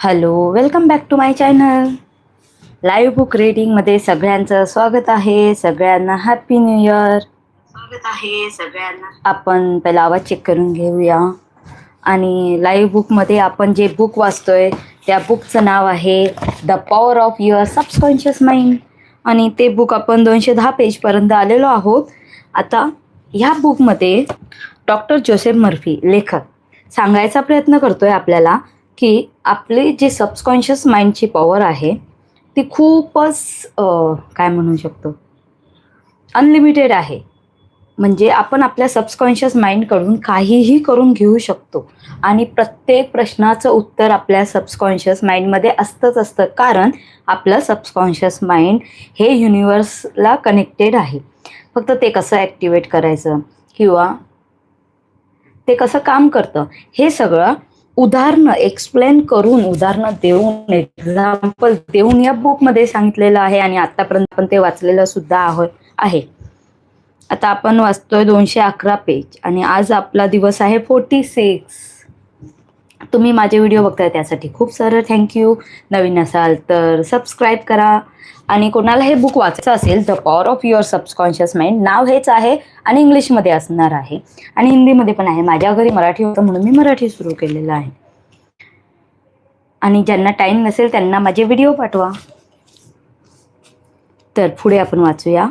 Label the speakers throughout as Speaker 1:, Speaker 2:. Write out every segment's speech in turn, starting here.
Speaker 1: Hello welcome back to my channel live book रीडिंगमध्ये सगळ्यांचं स्वागत आहे. सगळ्यांना हॅपी न्यू इयर स्वागत आहे सगळ्यांना. आपण पहिला आवाज चेक करून घेऊया. आणि लाईव्ह बुकमध्ये आपण जे बुक वाचतोय त्या बुकचं नाव आहे the power of your subconscious mind आणि ते बुक आपण दोनशे दहा पेजपर्यंत आलेलो आहोत. आता ह्या बुकमध्ये डॉक्टर जोसेफ मर्फी लेखक सांगायचा प्रयत्न करतोय आपल्याला. की आपली जी सबकॉन्शियस माइंडची पॉवर आहे ती खूपच काय म्हणू शकतो? अनलिमिटेड आहे. म्हणजे आपण आपल्या सबकॉन्शियस माइंडकडून काहीही करून घेऊ शकतो. आणि प्रत्येक प्रश्नाचं उत्तर आपल्या सबकॉन्शियस माइंडमध्ये असतंच असतं. कारण आपलं सबकॉन्शियस माइंड हे युनिवर्सला कनेक्टेड आहे. फक्त ते कसं ॲक्टिवेट करायचं? किंवा ते कसं काम करतं? हे सगळं उदाहरणं एक्सप्लेन करून उदाहरणं देऊन एक्झाम्पल देऊन या बुकमध्ये सांगितलेलं आहे आणि आतापर्यंत आपण ते वाचलेलं सुद्धा आहो आहे. आता आपण वाचतोय दोनशे अकरा पेज आणि आज आपला दिवस आहे फोर्टी सिक्स तुम्ही माझे व्हिडिओ बघताय त्यासाठी खूप सारं थँक्यू नवीन असाल तर सबस्क्राईब करा. आणि कोणाला हे बुक वाचायचं असेल the power of your subconscious mind नाव हेच आहे आणि इंग्लिशमध्ये असणार आहे. आणि हिंदीमध्ये पण आहे. माझ्या घरी मराठी होतं म्हणून मी मराठी सुरू केलेलं आहे. आणि ज्यांना टाईम नसेल त्यांना माझे व्हिडिओ पाठवा. तर पुढे आपण वाचूया.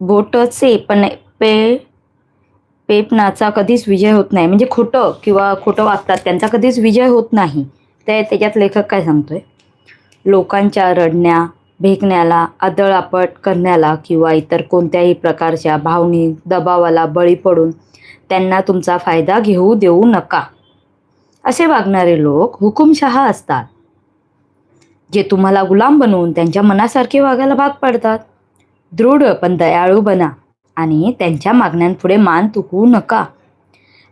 Speaker 1: बोटचे पण पे पेपनाचा कधीच विजय होत नाही. म्हणजे खोटं किंवा खोटं वाचतात त्यांचा कधीच विजय होत नाही. ते त्याच्यात लेखक काय सांगतोय? लोकांच्या रडण्या भेकण्याला आदळआपट करण्याला किंवा इतर कोणत्याही प्रकारच्या भावनिक दबावाला बळी पडून त्यांना तुमचा फायदा घेऊ देऊ नका. असे वागणारे लोक हुकुमशहा असतात जे तुम्हाला गुलाम बनवून त्यांच्या मनासारखे वागायला भाग पाडतात. दृढ पण दयाळू बना. आणि त्यांच्या मागण्यांपुढे मान तुकवू नका.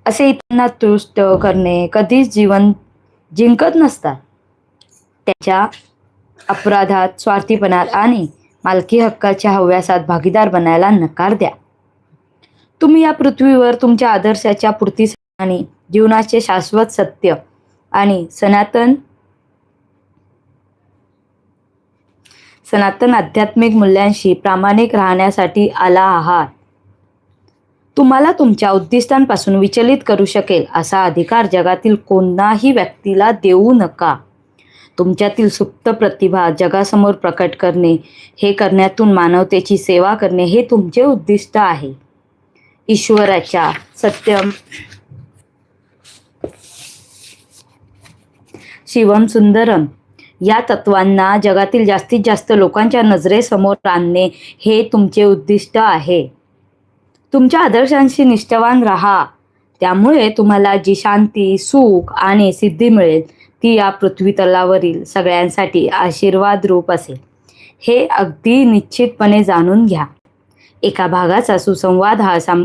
Speaker 1: असे इतरांना तुष्ट करणे कधीच जीवन जिंकत नसतात. त्याच्या अपराधात स्वार्थीपणात आणि मालकी हक्काच्या हव्यासात भागीदार बनायला नकार द्या. तुम्ही या पृथ्वीवर तुमच्या आदर्शाच्या पूर्तीसाठी जीवनाचे शाश्वत सत्य आणि सनातन सनातन आध्यात्मिक मूल्यांशी प्रामाणिक राहण्यासाठी आला आहात. तुम्हाला तुमच्या उद्दिष्टांपासून विचलित करू शकेल असा अधिकार जगातील कोणाही व्यक्तीला देऊ नका. तुमच्यातील सुप्त प्रतिभा जगासमोर प्रकट करणे हे करण्यातून मानवतेची सेवा करणे हे तुमचे उद्दिष्ट आहे. ईश्वराच्या सत्यम शिवम सुंदरम या तत्वांना जगातील जास्तीत जास्त लोकांच्या नजरेसमोर आणणे हे तुमचे उद्दिष्ट आहे. तुमच्या आदर्शांशी निष्ठावान राहा. त्यामुळे तुम्हाला जी शांती सुख आणि सिद्धी मिळेल ती या पृथ्वी तलावरील सगळ्यांसाठी आशीर्वाद रूप असेल. हे अगदी निश्चितपणे जाणून घ्या. एका भागाचा सुसंवाद हा सम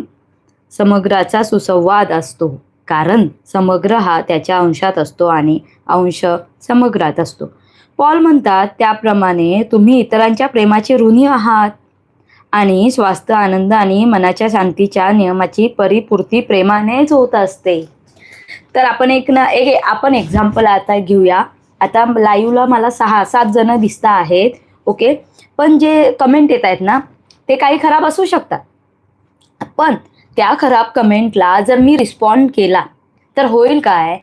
Speaker 1: समग्राचा सुसंवाद असतो. कारण समग्र हा त्याच्या अंशात असतो आणि अंश समग्रात असतो. पॉल म्हणतात त्याप्रमाणे तुम्ही इतरांच्या प्रेमाचे ऋणी आहात. आणि स्वास्थ्य आनंद आणि मनाच्या शांतीच्या नियमाची परिपूर्ती प्रेमानेच होत असते. तर आपण एक ना एक आपण एक्झाम्पल आता घेऊया. आता लाईव्हला मला सहा सात जण दिसता आहेत. ओके पण जे कमेंट येत आहेत ना ते काही खराब असू शकतात. पण त्या खराब कमेंटला जर मी रिस्पॉन्ड केला तर होईल काय?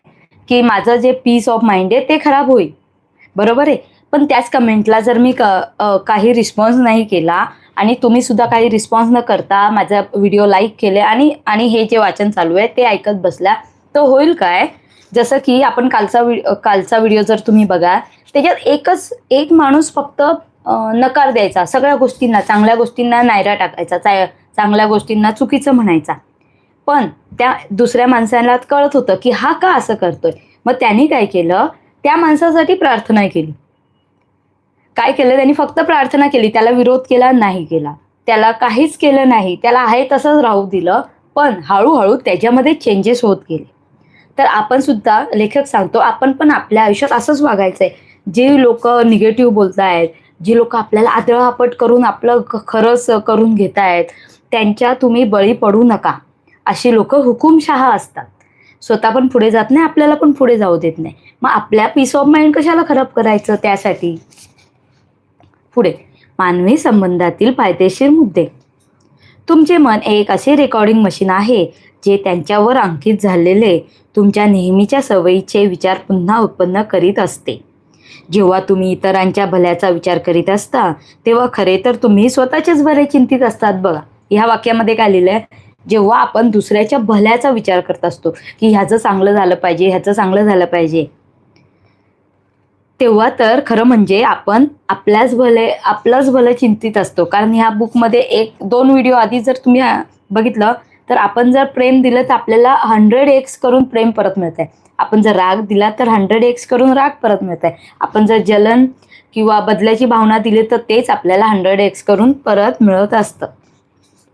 Speaker 1: की माझं जे पीस ऑफ माइंड आहे ते खराब होईल. बरोबर आहे. पण त्याच कमेंटला जर मी क काही रिस्पॉन्स नाही केला आणि तुम्ही सुद्धा काही रिस्पॉन्स न करता माझा व्हिडिओ लाईक केले आणि आणि हे जे वाचन चालू आहे ते ऐकत बसल्या तर होईल काय? जसं की आपण कालचा कालचा व्हिडिओ जर तुम्ही बघा त्याच्यात एकच एक माणूस फक्त नकार द्यायचा सगळ्या गोष्टींना चांगल्या गोष्टींना नायरा टाकायचा चा चांगल्या गोष्टींना चुकीचं म्हणायचा. पण त्या दुसऱ्या माणसाला कळत होतं की हा का असं करतोय? मग त्यांनी काय केलं? त्या माणसासाठी प्रार्थना केली. काय केलं? त्यांनी फक्त प्रार्थना केली. त्याला विरोध केला नाही केला. त्याला काहीच केलं नाही. त्याला आहे तसंच राहू दिलं पण हळूहळू त्याच्यामध्ये चेंजेस होत गेले. तर आपण सुद्धा लेखक सांगतो आपण पण आपल्या आयुष्यात असंच वागायचंय. जे लोक निगेटिव्ह बोलतायत जी लोक आपल्याला आदळापट करून आपलं खरंच करून घेत आहेत त्यांच्या तुम्ही बळी पडू नका. अशी लोक हुकुमशहा असतात. स्वतः पण पुढे जात नाही आपल्याला पण पुढे जाऊ देत नाही. मग आपल्या पीस ऑफ माइंड कशाला खराब करायचं त्यासाठी? पुढे. मानवी संबंधातील फायदेशीर मुद्दे. तुमचे मन एक असे रेकॉर्डिंग मशीन आहे जे त्यांच्यावर अंकित झालेले तुमच्या नेहमीच्या सवयीचे विचार पुन्हा उत्पन्न करीत असते. जेव्हा तुम्ही इतरांच्या भल्याचा विचार करीत असता तेव्हा खरे तर तुम्ही स्वतःचेच भले चिंतित असतात बघा. ह्या वाक्यामध्ये काय आहे जेव्हा आपण दुसऱ्याच्या भल्याचा विचार करत असतो की ह्याचं चांगलं झालं पाहिजे ह्याचं चांगलं झालं पाहिजे तेव्हा तर खरं म्हणजे आपण आपल्याच भले आपलंच भलं चिंतित असतो. कारण ह्या बुकमध्ये एक दोन व्हिडिओ आधी जर तुम्ही बघितलं तर आपण जर प्रेम दिलं तर आपल्याला हंड्रेड एक्स करून प्रेम परत मिळत आहे आपण जर राग दिला तर हंड्रेड एक्स करून राग परत मिळत आहे आपण जर जलन किंवा बदल्याची भावना दिली तर तेच आपल्याला हंड्रेड एक्स करून परत मिळत असतं.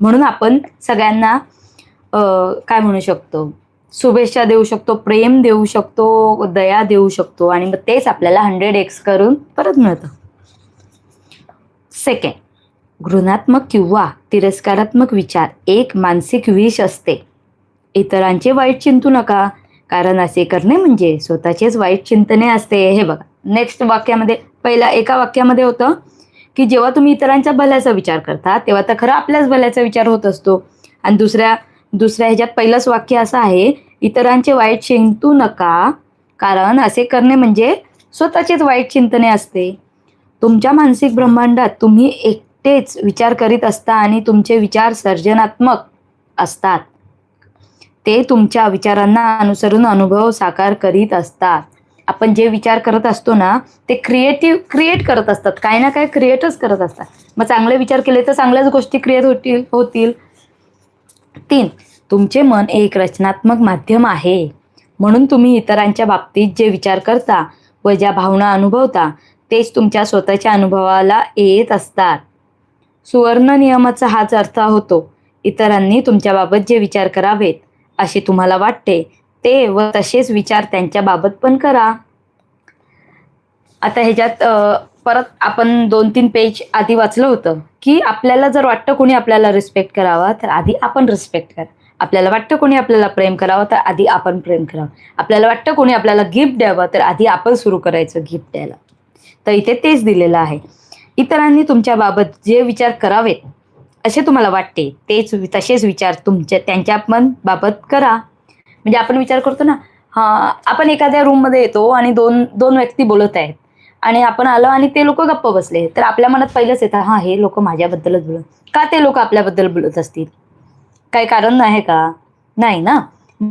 Speaker 1: म्हणून आपण सगळ्यांना काय म्हणू शकतो? शुभेच्छा देऊ शकतो प्रेम देऊ शकतो दया देऊ शकतो आणि मग तेच आपल्याला हंड्रेड एक्स करून परत मिळतं. सेकंड घृणात्मक किंवा तिरस्कारात्मक विचार एक मानसिक विष असते. इतरांचे वाईट चिंतू नका कारण असे करणे म्हणजे स्वतःचेच वाईट चिंतने असते. हे बघा नेक्स्ट वाक्यामध्ये पहिला एका वाक्यामध्ये होतं की जेव्हा तुम्ही इतरांच्या भल्याचा विचार करता तेव्हा तर खरं आपल्याच भल्याचा विचार होत असतो. आणि दुसऱ्या दुसऱ्या ह्याच्यात पहिलंच वाक्य असं आहे इतरांचे वाईट चिंतू नका कारण असे करणे म्हणजे स्वतःचेच वाईट चिंतने असते. तुमच्या मानसिक ब्रह्मांडात तुम्ही एकटेच विचार करीत असता आणि तुमचे विचार सर्जनात्मक असतात. ते तुमच्या विचारांना अनुसरून अनुभव साकार करीत असतात. आपण जे विचार करत असतो ना ते क्रिएटिव्ह क्रिएट करत असतात. काही ना काही क्रिएटच करत असतात. मग चांगले विचार केले तर चांगल्याच गोष्टी क्रिएट होतील होतील. तीन तुमचे मन एक रचनात्मक माध्यम आहे. म्हणून तुम्ही इतरांच्या बाबतीत जे विचार करता व ज्या भावना अनुभवता तेच तुमच्या स्वतःच्या अनुभवाला येत असतात. सुवर्ण नियमाचा हाच अर्थ होतो. इतरांनी तुमच्याबाबत जे विचार करावेत असे तुम्हाला वाटते ते व तसेच विचार त्यांच्याबाबत पण करा. आता ह्याच्यात परत आपण दोन तीन पेज आधी वाचलं होतं की आपल्याला जर वाटतं कोणी आपल्याला रिस्पेक्ट करावा तर आधी आपण रिस्पेक्ट करा. आपल्याला वाटतं कोणी आपल्याला प्रेम करावं तर आधी आपण प्रेम करावं. आपल्याला वाटतं कोणी आपल्याला गिफ्ट द्यावं तर आधी आपण सुरू करायचं गिफ्ट द्यायला. तर इथे तेच दिलेलं आहे. इतरांनी तुमच्याबाबत जे विचार करावेत असे तुम्हाला वाटते तेच वि- तसेच विचार तुमच्या त्यांच्या पण बाबत करा. म्हणजे आपण विचार करतो ना हा आपण एखाद्या रूममध्ये येतो आणि दोन दोन व्यक्ती बोलत आहेत. आणि आपण आलो आणि ते लोक गप्प बसले. तर आपल्या मनात पहिलंच येतं हा हे लोक माझ्याबद्दलच बोलत. का ते लोक आपल्याबद्दल बोलत असतील? काही कारण आहे का? नाही ना?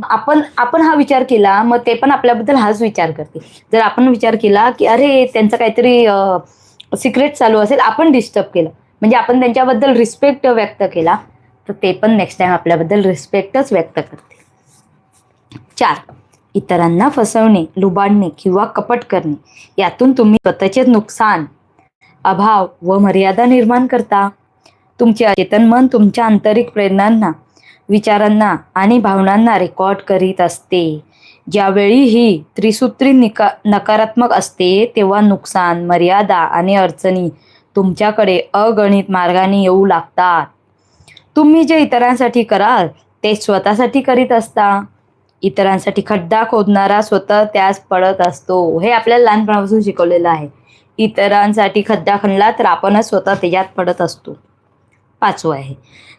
Speaker 1: आपण आपण हा विचार केला मग ते पण आपल्याबद्दल हाच विचार करते जर आपण विचार केला की अरे त्यांचं काहीतरी सिक्रेट चालू असेल आपण डिस्टर्ब केलं. म्हणजे आपण त्यांच्याबद्दल रिस्पेक्ट व्यक्त केला तर ते पण नेक्स्ट टाइम आपल्याबद्दल रिस्पेक्टच व्यक्त करते चार. इतरांना फसवणे लुबाडणे किंवा कपट करणे यातून तुम्ही स्वतःचे नुकसान अभाव व मर्यादा निर्माण करता. तुमचे अचेतन मन तुमच्या आंतरिक प्रेरणांना विचारांना आणि भावनांना रेकॉर्ड करीत असते. ज्यावेळी ही त्रिसूत्री निका नकारात्मक असते तेव्हा नुकसान मर्यादा आणि अडचणी तुमच्याकडे अगणित मार्गाने येऊ लागतात. तुम्ही जे इतरांसाठी कराल ते स्वतःसाठी करीत असता. इतरांसाठी खड्डा खोदणारा स्वतः त्यास पडत असतो. हे आपल्याला लहानपणापासून शिकवलेलं आहे. इतरांसाठी खड्डा खणला तर आपणच स्वतः त्याच्यात पडत असतो. पाचवं आहे.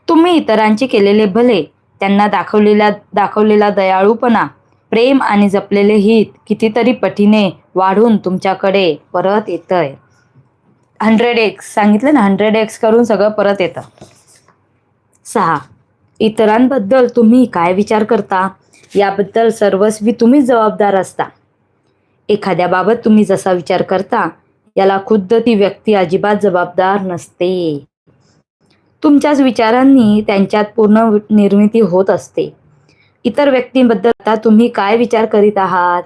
Speaker 1: तुम्ही इतरांचे केलेले भले त्यांना दाखवलेला दाखवलेला दयाळूपणा प्रेम आणि जपलेले हित कितीतरी पटीने वाढून तुमच्याकडे परत येतंय. हंड्रेड एक्स सांगितलं ना हंड्रेड एक्स करून सगळं परत येतं. सहा. इतरांबद्दल तुम्ही काय विचार करता? याबद्दल सर्वस्वी तुम्हीच जबाबदार असता. एखाद्याबाबत तुम्ही जसा विचार करता याला खुद्द ती व्यक्ती अजिबात जबाबदार नसते. तुमच्याच विचारांनी त्यांच्यात पूर्ण निर्मिती होत असते. इतर व्यक्तींबद्दल आता तुम्ही काय विचार करीत आहात?